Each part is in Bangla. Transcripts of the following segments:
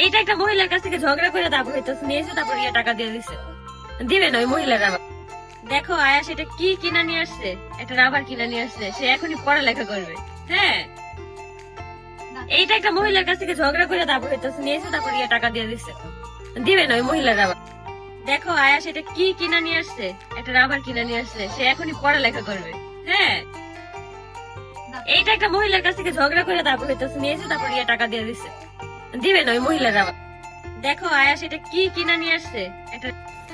এইটা একটা মহিলার কাছ থেকে ঝগড়া করে তারপর হয়তো নিয়েছে তারপর ইয়ে টাকা দিয়ে দিছে। দিবে না ওই মহিলার দেখো আয়াস এটা কি কিনা নিয়ে আসছে, একটা রাবার কিনা নিয়ে আসছে, সে এখনই পড়ালেখা করবে। হ্যাঁ? এইটা একটা মহিলার কাছ থেকে ঝগড়া করে তারপর হয়তো নিয়েছে তারপর ইয়ে টাকা দিয়ে দিছে। দিবে না ওই মহিলার আবার। দেখো আয়াস এটা কি কিনা নিয়ে আসছে, একটা রাবার কিনা নিয়ে আসছে, সে এখনই পড়ালেখা করবে। হ্যাঁ? এইটা একটা মহিলার কাছ থেকে ঝগড়া করে তারপর হয়তো নিয়েছে তারপর ইয়ে টাকা দিয়ে দিছে। দিবে না ওই দেখো আয়াস এটা কি কিনা নিয়ে আসছে? এটা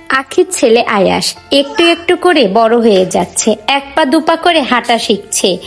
আখির ছেলে আয়াস, একটু একটু করে বড় হয়ে যাচ্ছে, এক পা দুপা করে হাঁটা শিখছে।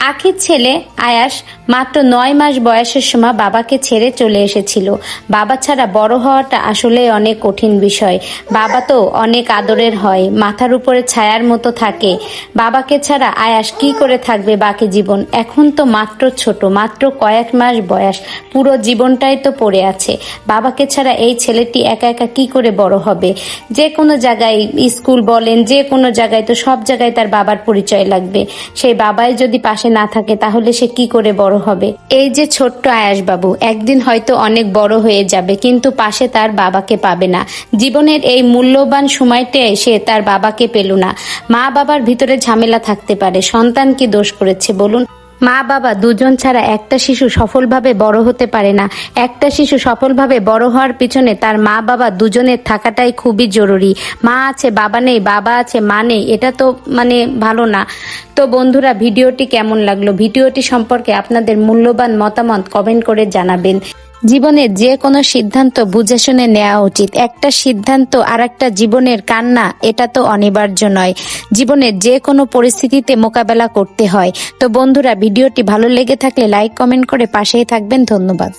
আখির ছেলে আয়াস মাত্র নয় মাস বয়সের সময় বাবাকে ছেড়ে চলে এসেছিল। বাবা ছাড়া বড় হওয়াটা আসলে অনেক কঠিন বিষয়। বাবা তো অনেক আদরের হয়, মাথার উপরে ছায়ার মতো থাকে। বাবাকে ছাড়া আয়াস কি করে থাকবে বাকি জীবন? এখন তো মাত্র ছোট, মাত্র কয়েক মাস বয়স। পুরো জীবনটাই তো পড়ে আছে। বাবাকে ছাড়া এই ছেলেটি একা একা কি করে বড় হবে? যে কোনো জায়গায় স্কুল বলেন, যে কোনো জায়গায় তো সব জায়গায় তার বাবার পরিচয় লাগবে। সেই বাবাই যদি পাশে না থাকে, তাহলে সে কি করে বড় হবে? এই যে ছোট্ট আয়াস বাবু একদিন হয়তো অনেক বড় হয়ে যাবে, কিন্তু পাশে তার বাবাকে পাবে না। জীবনের এই মূল্যবান সময়টায় সে তার বাবাকে পেল না। মা বাবার ভিতরে ঝামেলা থাকতে পারে, সন্তান কি দোষ করেছে, বলুন? মা বাবা দুজন ছাড়া একটা শিশু সফলভাবে বড় হতে পারে না। একটা শিশু সফলভাবে বড় হওয়ার পিছনে তার মা বাবা দুজনের থাকাটাই খুবই জরুরি। মা আছে, বাবা নেই, বাবা আছে, মা নেই, এটা তো মানে ভালো না। তো বন্ধুরা, ভিডিওটি কেমন লাগল? ভিডিওটি সম্পর্কে আপনাদের মূল্যবান মতামত কমেন্ট করে জানাবেন। জীবনের যে কোনো সিদ্ধান্ত বুঝে শুনে নেওয়া উচিত। একটা সিদ্ধান্ত আর একটা জীবনের কান্না, এটা তো অনিবার্য নয়। জীবনের যে কোনো পরিস্থিতিতে মোকাবেলা করতে হয়। তো বন্ধুরা, ভিডিওটি ভালো লেগে থাকলে লাইক, কমেন্ট করে পাশেই থাকবেন। ধন্যবাদ।